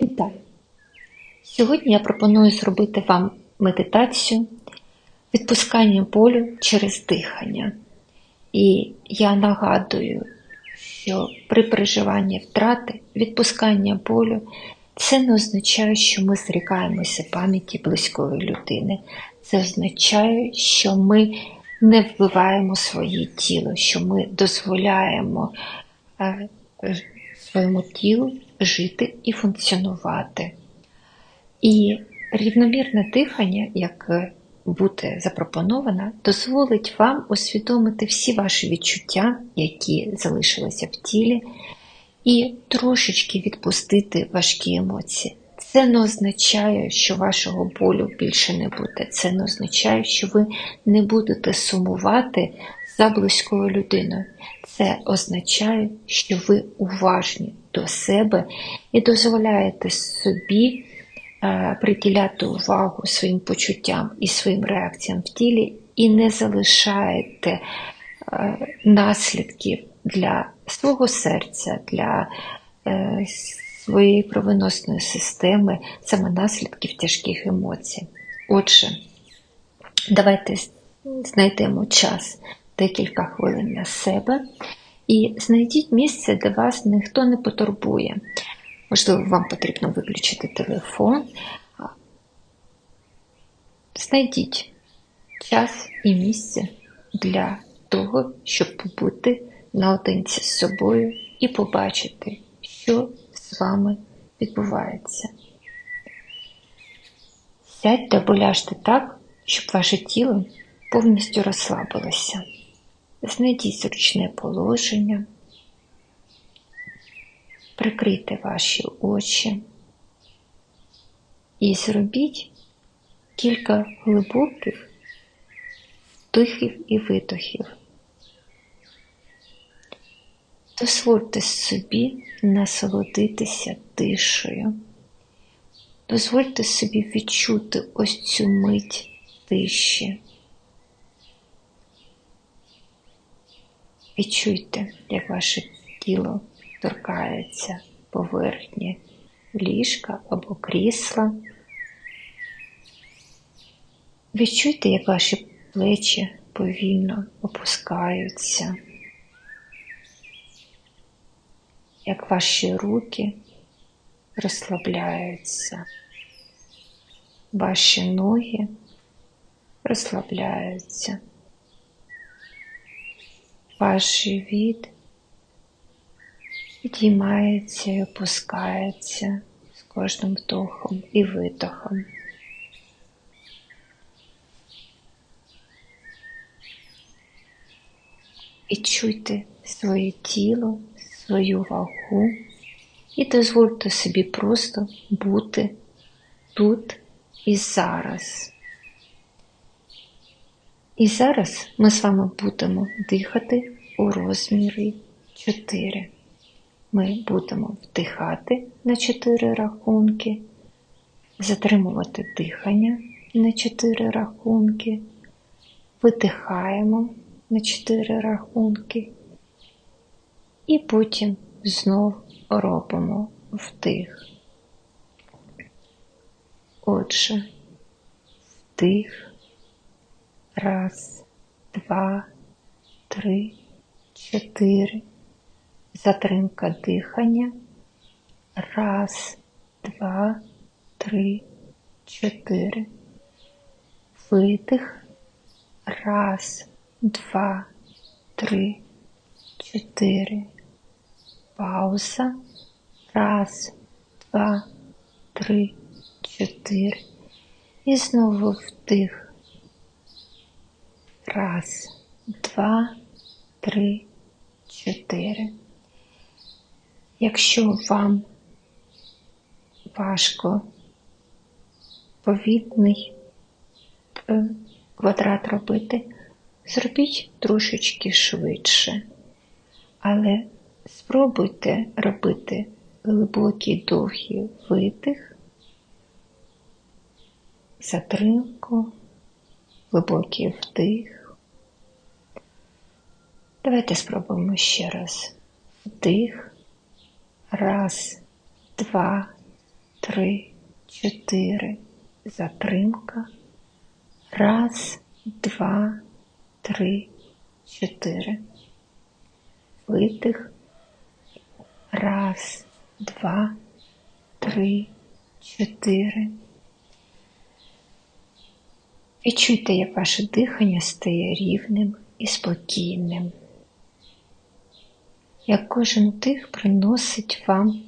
Вітаю! Сьогодні я пропоную зробити вам медитацію відпускання болю через дихання. І я нагадую, що при переживанні втрати відпускання болю це не означає, що ми зрікаємося пам'яті близької людини. Це означає, що ми не вбиваємо своє тіло, що ми дозволяємо е, своєму тілу жити і функціонувати. І рівномірне дихання, як буде запропоновано, дозволить вам усвідомити всі ваші відчуття, які залишилися в тілі, і трошечки відпустити важкі емоції. Це не означає, що вашого болю більше не буде. Це не означає, що ви не будете сумувати за близькою людиною. Це означає, що ви уважні до себе і дозволяєте собі е, приділяти увагу своїм почуттям і своїм реакціям в тілі, і не залишаєте е, наслідків для свого серця, для е, своєї кровоносної системи, саме наслідків тяжких емоцій. Отже, давайте знайдемо час декілька хвилин на себе і знайдіть місце, де вас ніхто не потурбує. Можливо, вам потрібно виключити телефон. Знайдіть час і місце для того, щоб побути наодинці з собою і побачити, що з вами відбувається. Сядьте або ляжте так, щоб ваше тіло повністю розслабилося. Знайдіть зручне положення, прикрийте ваші очі і зробіть кілька глибоких вдихів і видохів. Дозвольте собі насолодитися тишею. Дозвольте собі відчути ось цю мить тиші. Відчуйте, як ваше тіло торкається поверхні ліжка або крісла. Відчуйте, як ваші плечі повільно опускаються, як ваші руки розслабляються, ваші ноги розслабляються ваш живіт підіймається і опускається з кожним вдохом і видохом. Відчуйте своє тіло, свою вагу і дозвольте собі просто бути тут і зараз. І зараз ми з вами будемо дихати у розмірі 4. Ми будемо вдихати на 4 рахунки, затримувати дихання на 4 рахунки, видихаємо на 4 рахунки, і потім знов робимо вдих. Отже, вдих. Раз, два, три, чотири. Затримка дихання. Раз, два, три, чотири. Видих. Раз, два, три, чотири. Пауза. Раз, два, три, чотири. І знову вдих. Раз, два, три, чотири. Якщо вам важко повітний е, квадрат робити, зробіть трошечки швидше, але спробуйте робити глибокий довгий видих, затримку, глибокий вдих. Давайте спробуємо ще раз. Вдих. Раз, два, три, чотири. Затримка. Раз, два, три, чотири. Видих. Раз, два, три, чотири. Відчуйте, як ваше дихання стає рівним і спокійним. Як кожен вдих приносить вам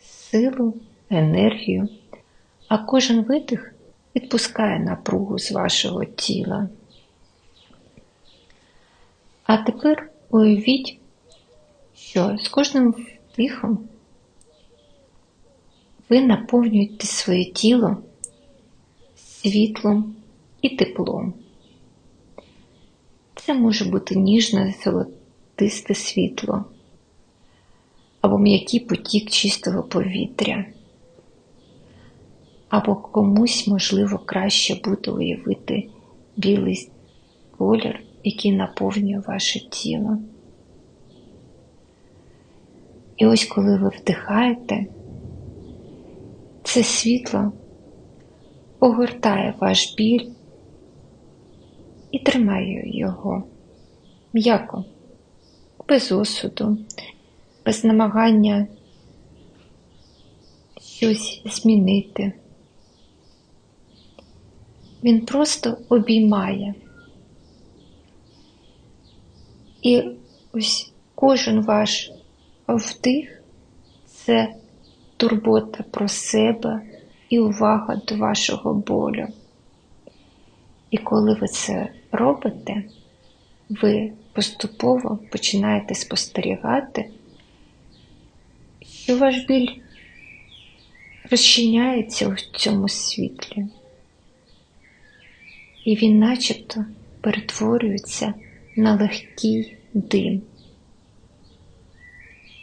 силу, енергію, а кожен видих відпускає напругу з вашого тіла. А тепер уявіть, що з кожним вдихом ви наповнюєте своє тіло світлом і теплом. Це може бути ніжне золотисте світло або м'який потік чистого повітря, або комусь, можливо, краще буде уявити білий колір, який наповнює ваше тіло. І ось коли ви вдихаєте, це світло огортає ваш біль і тримає його м'яко, без осуду, без намагання щось змінити. Він просто обіймає. І ось кожен ваш вдих це турбота про себе і увага до вашого болю. І коли ви це робите, ви поступово починаєте спостерігати, що ваш біль розчиняється у цьому світлі, і він начебто перетворюється на легкий дим.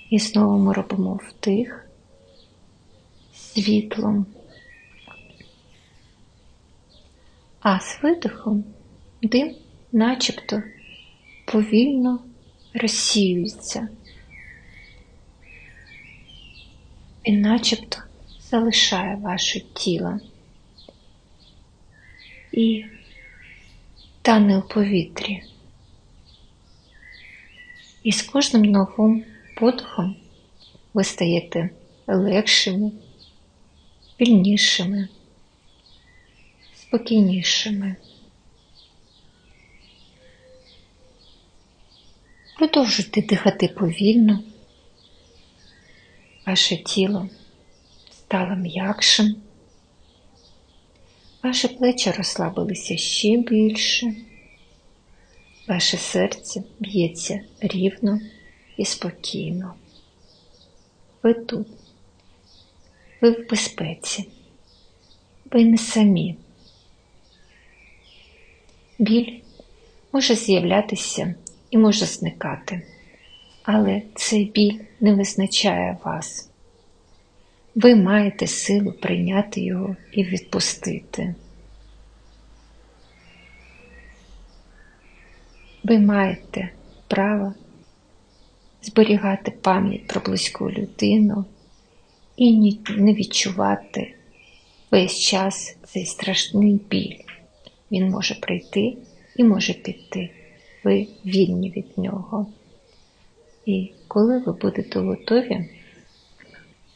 І знову ми робимо вдих світлом. А з видихом дим начебто повільно розсіюється. Він начебто залишає ваше тіло і тане у повітрі. І з кожним новим подихом ви стаєте легшими, вільнішими, спокійнішими. Продовжуйте дихати повільно, ваше тіло стало м'якшим, ваші плечі розслабилися ще більше, ваше серце б'ється рівно і спокійно. Ви тут, ви в безпеці, ви не самі. Біль може з'являтися і може зникати, але цей біль не визначає вас. Ви маєте силу прийняти його і відпустити. Ви маєте право зберігати пам'ять про близьку людину і не відчувати весь час цей страшний біль. Він може прийти і може піти. Ви вільні від нього. І коли ви будете готові,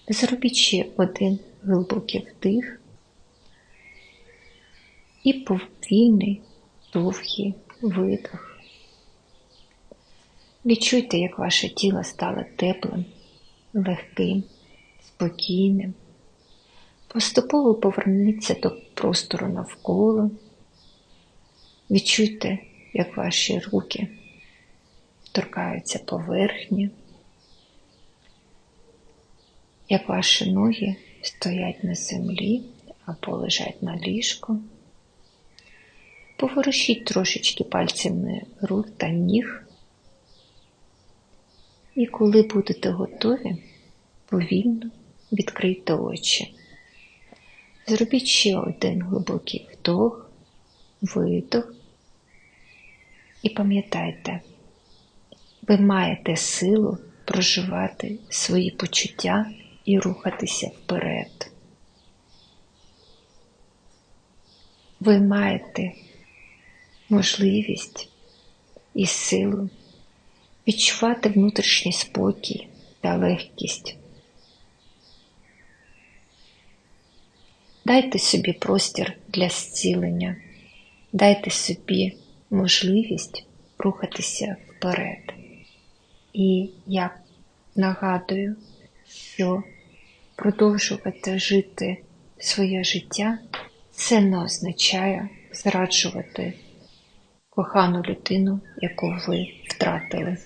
зробіть ще один глибокий вдих і повільний довгий видох. Відчуйте, як ваше тіло стало теплим, легким, спокійним. Поступово поверніться до простору навколо. Відчуйте, як ваші руки торкаються поверхні, як ваші ноги стоять на землі або лежать на ліжку. Поворушіть трошечки пальцями рук та ніг. І коли будете готові, повільно відкрийте очі. Зробіть ще один глибокий вдох, видох і пам'ятайте, ви маєте силу проживати свої почуття і рухатися вперед. Ви маєте можливість і силу відчувати внутрішній спокій та легкість. Дайте собі простір для зцілення, дайте собі можливість рухатися вперед. І я нагадую, що продовжувати жити своє життя це не означає зраджувати кохану людину, яку ви втратили.